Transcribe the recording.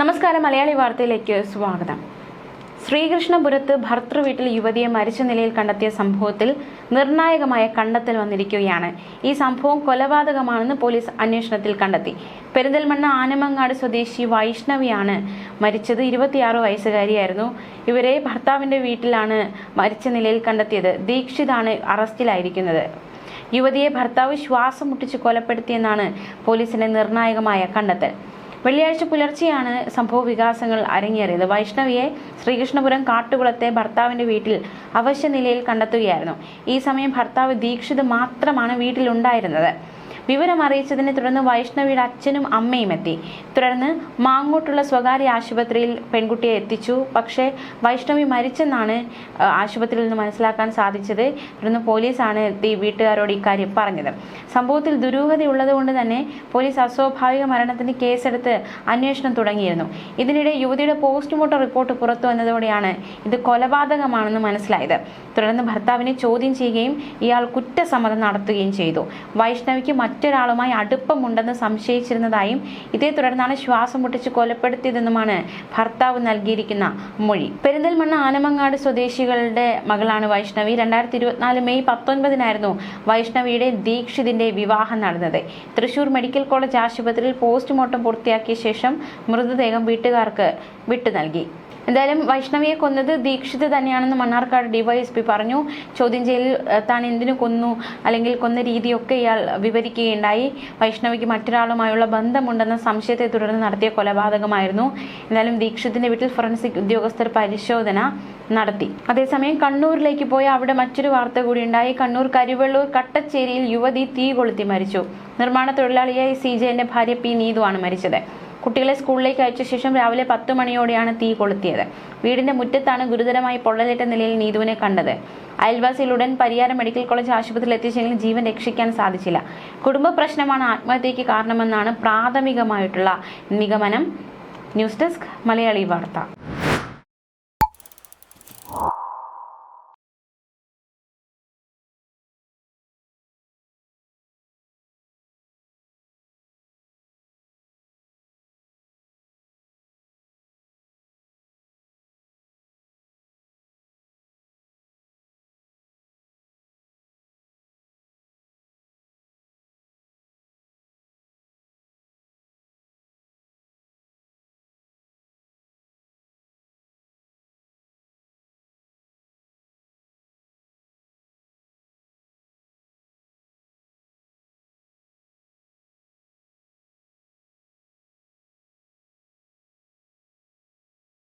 നമസ്കാരം മലയാളി വാർത്തയിലേക്ക് സ്വാഗതം. ശ്രീകൃഷ്ണപുരത്ത് ഭർത്തൃ വീട്ടിൽ യുവതിയെ മരിച്ച നിലയിൽ കണ്ടെത്തിയ സംഭവത്തിൽ നിർണായകമായ കണ്ടെത്തൽ വന്നിരിക്കുകയാണ്. ഈ സംഭവം കൊലപാതകമാണെന്ന് പോലീസ് അന്വേഷണത്തിൽ കണ്ടെത്തി. പെരിന്തൽമണ്ണ ആനമങ്ങാട് സ്വദേശി വൈഷ്ണവിയാണ് മരിച്ചത്. ഇരുപത്തിയാറ് വയസ്സുകാരിയായിരുന്നു. ഇവരെ ഭർത്താവിന്റെ വീട്ടിലാണ് മരിച്ച നിലയിൽ കണ്ടെത്തിയത്. ദീക്ഷിതാണ് അറസ്റ്റിലായിരിക്കുന്നത്. യുവതിയെ ഭർത്താവ് ശ്വാസം മുട്ടിച്ച് കൊലപ്പെടുത്തിയെന്നാണ് പോലീസിന്റെ നിർണായകമായ കണ്ടെത്തൽ. വെള്ളിയാഴ്ച പുലർച്ചെയാണ് സംഭവ വികാസങ്ങൾ അരങ്ങേറിയത്. വൈഷ്ണവിയെ ശ്രീകൃഷ്ണപുരം കാട്ടുകുളത്തെ ഭർത്താവിന്റെ വീട്ടിൽ അവശ്യ നിലയിൽ കണ്ടെത്തുകയായിരുന്നു. ഈ സമയം ഭർത്താവ് ദീക്ഷിത് മാത്രമാണ് വീട്ടിലുണ്ടായിരുന്നത്. വിവരം അറിയിച്ചതിനെ തുടർന്ന് വൈഷ്ണവിയുടെ അച്ഛനും അമ്മയും എത്തി. തുടർന്ന് മാങ്ങോട്ടുള്ള സ്വകാര്യ ആശുപത്രിയിൽ പെൺകുട്ടിയെ എത്തിച്ചു. പക്ഷേ വൈഷ്ണവി മരിച്ചെന്നാണ് ആശുപത്രിയിൽ നിന്ന് മനസ്സിലാക്കാൻ സാധിച്ചത്. തുടർന്ന് പോലീസാണ് എത്തി വീട്ടുകാരോട് ഇക്കാര്യം പറഞ്ഞത്. സംഭവത്തിൽ ദുരൂഹതയുള്ളതുകൊണ്ട് തന്നെ പോലീസ് അസ്വാഭാവിക മരണത്തിന് കേസെടുത്ത് അന്വേഷണം തുടങ്ങിയിരുന്നു. ഇതിനിടെ യുവതിയുടെ പോസ്റ്റ്മോർട്ടം റിപ്പോർട്ട് പുറത്തു വന്നതോടെയാണ് ഇത് കൊലപാതകമാണെന്ന് മനസ്സിലായത്. തുടർന്ന് ഭർത്താവിനെ ചോദ്യം ചെയ്യുകയും ഇയാൾ കുറ്റസമ്മതം നടത്തുകയും ചെയ്തു. വൈഷ്ണവിക്ക് മറ്റൊരാളുമായി അടുപ്പമുണ്ടെന്ന് സംശയിച്ചിരുന്നതായും ഇതേ തുടർന്നാണ് ശ്വാസം മുട്ടിച്ച് കൊലപ്പെടുത്തിയതെന്നുമാണ് ഭർത്താവ് നൽകിയിരിക്കുന്ന മൊഴി. പെരിന്തൽമണ്ണ ആനമങ്ങാട് സ്വദേശികളുടെ മകളാണ് വൈഷ്ണവി. രണ്ടായിരത്തി ഇരുപത്തിനാല് മെയ് പത്തൊൻപതിനായിരുന്നു വൈഷ്ണവിയുടെ ദീക്ഷിതിന്റെ വിവാഹം നടന്നത്. തൃശൂർ മെഡിക്കൽ കോളേജ് ആശുപത്രിയിൽ പോസ്റ്റ്മോർട്ടം പൂർത്തിയാക്കിയ ശേഷം മൃതദേഹം വീട്ടുകാർക്ക് വിട്ടു നൽകി എന്തായാലും വൈഷ്ണവിയെ കൊന്നത് ദീക്ഷിത് തന്നെയാണെന്ന് മണ്ണാർക്കാട് ഡിവൈഎസ്പി പറഞ്ഞു. ചോദ്യം ചെയ്യലിൽ താൻ എന്തിനു കൊന്നു? അല്ലെങ്കിൽ കൊന്ന രീതിയൊക്കെ ഇയാൾ വിവരിക്കുകയുണ്ടായി. വൈഷ്ണവിക്ക് മറ്റൊരാളുമായുള്ള ബന്ധമുണ്ടെന്ന സംശയത്തെ തുടർന്ന് നടത്തിയ കൊലപാതകമായിരുന്നു. എന്തായാലും ദീക്ഷിതിന്റെ വീട്ടിൽ ഫോറൻസിക് ഉദ്യോഗസ്ഥർ പരിശോധന നടത്തി. അതേസമയം കണ്ണൂരിലേക്ക് പോയ അവിടെ മറ്റൊരു വാർത്ത കൂടി ഉണ്ടായി കണ്ണൂർ കരുവള്ളൂർ കട്ടച്ചേരിയിൽ യുവതി തീ കൊളുത്തി മരിച്ചു. നിർമ്മാണ തൊഴിലാളിയായി സി ജെന്റെ ഭാര്യ പി നീതുവാണ് മരിച്ചത്. കുട്ടികളെ സ്കൂളിലേക്ക് അയച്ച ശേഷം രാവിലെ പത്ത് മണിയോടെയാണ് തീ കൊളുത്തിയത്. വീടിന്റെ മുറ്റത്താണ് ഗുരുതരമായി പൊള്ളലേറ്റ നിലയിൽ നീതുവിനെ കണ്ടത്. അയൽവാസിയിൽ ഉടൻ പരിയാരം മെഡിക്കൽ കോളേജ് ആശുപത്രിയിൽ എത്തിച്ചെങ്കിലും ജീവൻ രക്ഷിക്കാൻ സാധിച്ചില്ല. കുടുംബ പ്രശ്നമാണ് ആത്മഹത്യയ്ക്ക് കാരണമെന്നാണ് പ്രാഥമികമായിട്ടുള്ള നിഗമനം. ന്യൂസ് ഡെസ്ക് മലയാളി വാർത്ത.